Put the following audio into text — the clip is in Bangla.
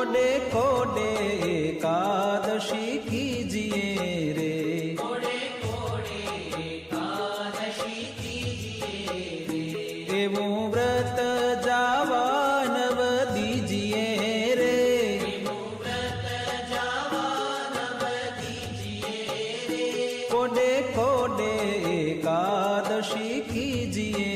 কোনে কোনে একাদশী कीजिए রে কোনে কোনে একাদশী कीजिए রে এমো व्रत जावान दीजिए रे व्रत जावान दीजिए रे कोने कोने एकादशी कीजिए